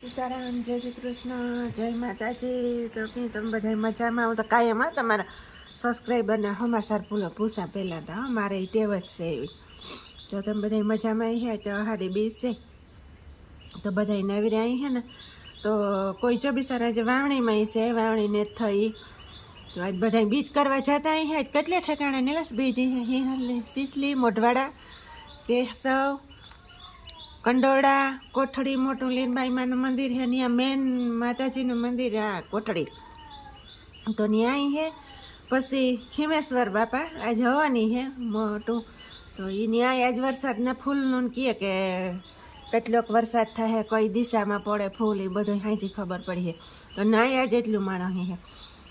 સીતારામ, જય શ્રી કૃષ્ણ, જય માતાજી. તો કે તમે બધા મજામાં? હું તો કાયમ, હા, તમારા સબસ્ક્રાઈબરના હમાસાર ભૂલો ભૂસા પહેલાં તો મારે ટેવ જ છે એવી. જો તમે બધા મજામાં અહીં હે, તો હારી બેસે તો બધા નવીરે અહીં હે ને, તો કોઈ ચોબીસાર આજે વાવણીમાં ઈ છે વાવણીને જ થઈ. તો આજ બધા બીજ કરવા જતા અહીં હે, કેટલે ઠેકાણે નીલસ બીજ હિંહલની સીસલી, મોઢવાડા, કેશવ કંડોળા, કોઠડી, મોટું લીનબાઈમાનું મંદિર છે. ત્યાં મેન માતાજીનું મંદિર આ કોઠડી. તો ન્યાય હે પછી ખીમેશ્વર બાપા, આ જવાની છે મોટું. તો એ ન્યાય આજ વરસાદના ફૂલનું કહે કે કેટલોક વરસાદ થાય, કઈ દિશામાં પડે ફૂલ એ બધું હાજી ખબર પડી હે તો નાય આજ એટલું માણસ છે.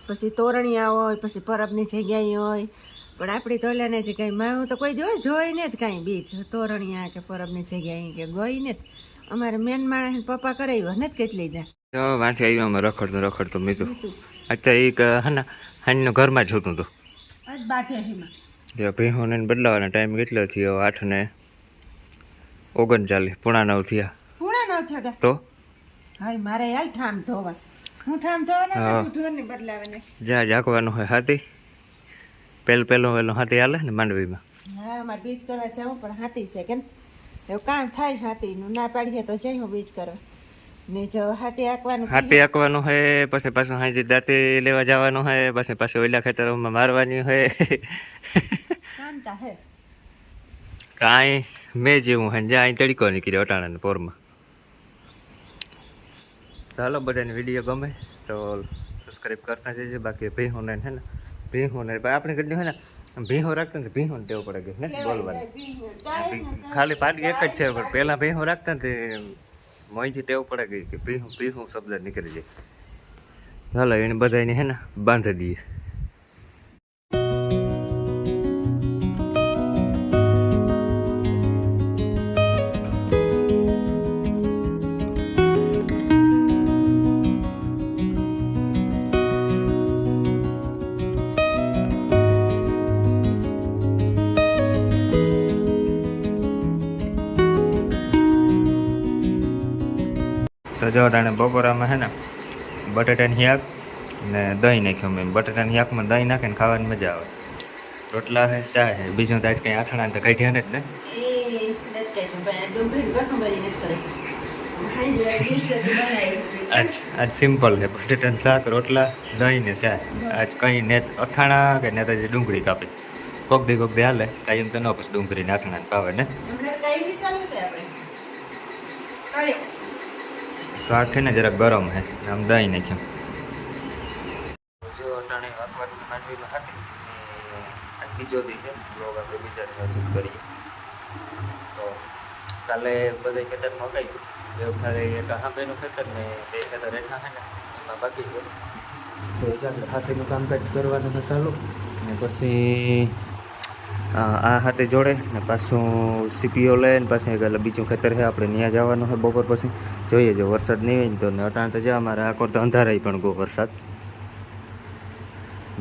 પછી તોરણિયા હોય, પછી પરબની જગ્યાએ હોય પણ આપણી તોલ્યાને જે કાંઈ માં હું તો કોઈ જોઈ જોઈ ને જ કાંઈ બીચ તોરણિયા કે પરબની જગ્યાએ કે ગઈ ને જ. અમારે મેન માણસ પપ્પા કરાવ્યો ને જ કેટલી દા તો વાંચી આવ્યો અમે રખડતો રખડતો મીઠું. અત્યારે એક હે ને હાની ઘરમાં જ જોતું હતું હિમાં. ભેહોને બદલાવાનો ટાઈમ કેટલો થયો? આઠ ને ઓગણચાલીસ પૂણા નવ થયા. પૂણા નવ થયા તો? હાય મારે હાલ ઠામ ધોવા. હું ઠામ ધોવા ને હા. બદલાવે ને જ્યાં જાગવાનું હોય હાથી. પહેલું પેલું પેલું હાથી હાલે ને માંડવીમાં. હા મારે બીજ કરવા જાઉં પણ હાથી છે કે ને એવું કામ થાય હાથીનું ના પાડીએ તો જઈ હું બીજ કરવા. ને જો હાથી આંકવાનું હાથી આંકવાનું હોય પછી પાછું હાજી દાંતી લેવા જવાનું હોય પછી પાછું ઓલા ખેતરોમાં મારવાની હોય હે. કાંઈ મેં જેવું હોય જ્યાં અહીં તડકો નીકળ્યો અટાણાના પોરમાં. ચાલો બધાને વીડિયો ગમે તો સબસ્ક્રાઈબ કરતા જજો બાકી ભીહોને હે ને. ભીહોને આપણે કદી હોય ને, ભીહો રાખતા ને ભીહોને ટેવ પડે કે ને બોલવાની. ખાલી પાટી એક જ છે, પણ પહેલાં ભીહો રાખતા ને મોંથી ટેવ પડે ગઈ કે ભીહું ભીહું શબ્દ નીકળી જાય. ચાલો એને બધાને હે ને બાંધી દઈએ. તો જો તાણે બપોરામાં છે ને બટાટાની શાક ને દહીં નાખ્યું મેં. બટાટાની શાકમાં દહીં નાખીને ખાવાની મજા આવે. રોટલા છે ચા છે બીજું તો આજ કંઈ આથણા તો ને જ ને આજ આજ સિમ્પલ છે બટેટાનું શાક, રોટલા, દહીં ને ચા. આજ કંઈ ને અથાણા કે ને તો ડુંગળી કાપી. કોક દી કોક દી હાલે. કાંઈ એમ તો ન પછી ડુંગળી ને. અથાણા ને ભાવે ને આપણે જરાક ગરમ હે, આમ દહીં નાખ્યું. જો અટાણે વાકવાનું માંડવીમાં હતી આજ બીજો દી છે આપણે બીજા દિવસ શૂટ કરીએ. તો કાલે બધા ખેતરમાં ગયું એવું ખાલી એક હાંભેનું ખેતર ને બે ખેતર રેઠા છે ને, એમાં બાકી છે. તો ચાલે, હાથીનું કામકાજ કરવાનું ચાલુ, ને પછી આ હાથે જોડે ને પાછું સીપીઓ લઈને પાછું એટલે બીજું ખેતર છે, આપણે ત્યાં જવાનું છે બપોર પછી. જોઈએ, જો વરસાદ નહીં હોય ને તો ને અટાણે તો જા અમારે આકોર તો અંધારાય પણ ગો વરસાદ.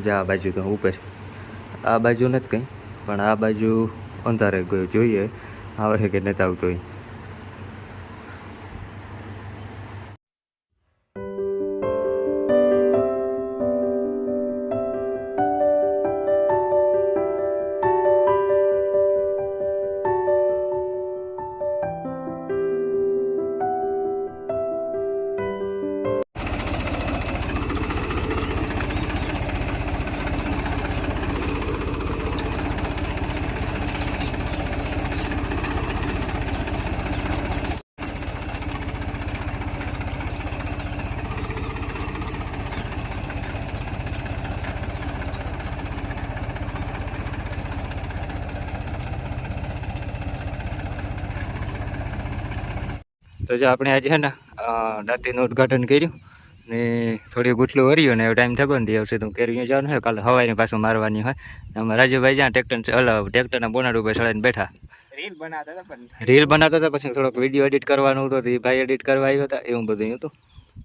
જા, આ બાજુ તો ઉપર. આ બાજુ નથી કંઈ, પણ આ બાજુ અંધારે ગયો, જોઈએ. આવે છે કે નથી આવતો હોય. તો જો આપણે આજે છે ને દાંતીનું ઉદ્ઘાટન કર્યું ને થોડી ગુટલું વર્યું ને એવો ટાઈમ થયો ને દિવસે તો કેરીઓ જવાનું હોય કાલે હવાઈને પાછું મારવાની હોય. અમારા રાજુભાઈ જ્યાં ટ્રેક્ટર અલ ટ્રેક્ટરના બોનાડ ઉપર ચડાવીને બેઠા. રીલ બનાવતા હતા રીલ બનાવતા હતા પછી થોડોક વીડિયો એડિટ કરવાનું હતું એ ભાઈ એડિટ કરવા આવ્યો હતા એવું બધું હતું.